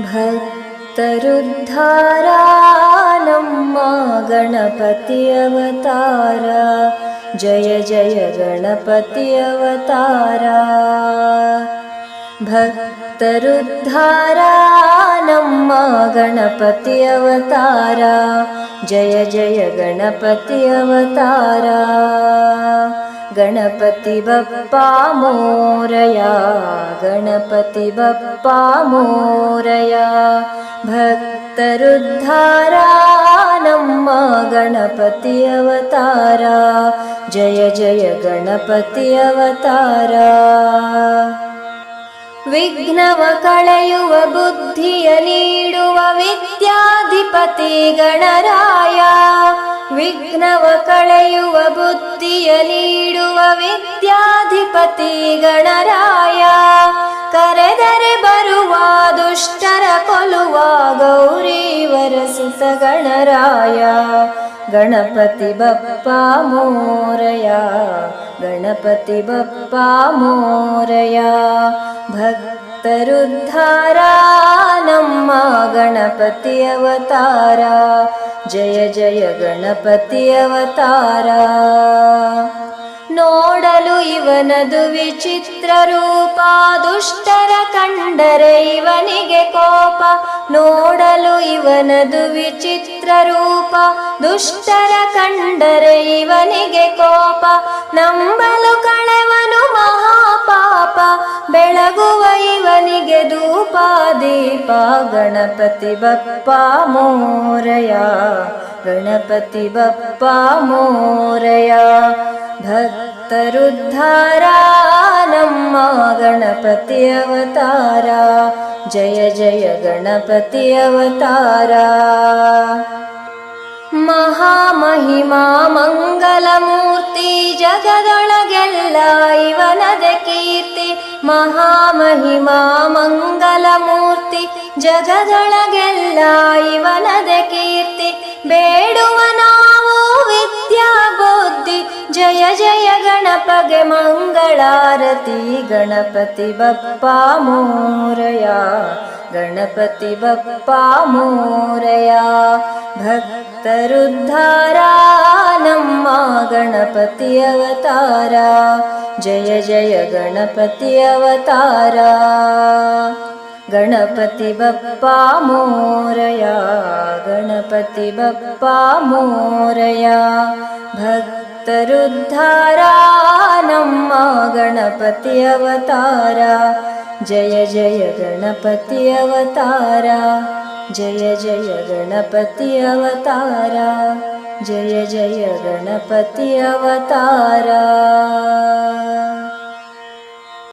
भक्तरुद्धारानम्मा गणपति अवतारा जय जय गणपति अवतारा भक्तरुद्धारानम्मा गणपति अवतारा जय जय गणपति अवतारा गणपति बप्पा मोरया गणपति बप्पा मोरया भक्तरुद्धारानम्मा गणपति अवतारा जय जय गणपति अवतारा विघ्नव कळयुव बुद्धिय नीडुव विद्याधिपति गणराय विघ्नव कळयुव बुद्धिय नीडुव विद्याधिपति गणराय करेदरे बरुव दुष्टर कोलुव गौरीवरसुत गणराय गणपति बप्पा मोरया गणपति बप्पा मोरया ಭಕ್ತರುದ್ಧಾರ ನಮ್ಮ ಗಣಪತಿ ಅವತಾರ. ಜಯ ಜಯ ಗಣಪತಿ ಅವತಾರ. ನೋಡಲು ಇವನದು ವಿಚಿತ್ರ ರೂಪ, ದುಷ್ಟರ ಕಂಡರೆ ಇವನಿಗೆ ಕೋಪ. ನೋಡಲು ಇವನದು ವಿಚಿತ್ರ ರೂಪ, ದುಷ್ಟರ ಕಂಡರೆ ಇವನಿಗೆ ಕೋಪ. ನಂಬಲು ಕಣವನು ಮಹಾಪಾಪ, ಬೆಳಗುವ दूपा दीपा गणपति बप्पा मोरया गणपति बप्पा मोरया भक्तरुद्धारा नम्मा गणपति अवतारा जय जय गणपति अवतारा महामहिमा मङ्गलमूर्ति जगदण ಮಹಾಮಹಿಮಾ ಮಂಗಲಮೂರ್ತಿ ಜಗದೊಳಗೆಲ್ಲ ಇವನದ ಕೀರ್ತಿ ಬೇಡುವ ನಾವು ವಿದ್ಯಾ ಬುದ್ಧಿ ಜಯ ಜಯ ಗಣಪಗೆ ಮಂಗಳಾರತಿ ಗಣಪತಿ ಬಪ್ಪ ಮೋರಯ ಗಣಪತಿ ಬಪ್ಪ ಮೋರಯ ಭಕ್ತರುದ್ಧಾರಾನಮ್ಮ ಗಣಪತಿ ಅವತಾರ जय जय गणपति अवतारा। गणपति बप्पा मोरया। गणपति बप्पा मोरया। भक्तरुद्धारा नमा गणपति अवतारा। जय जय गणपति अवतारा। जय जय गणपति अवतारा। जय जय गणपति अवतारा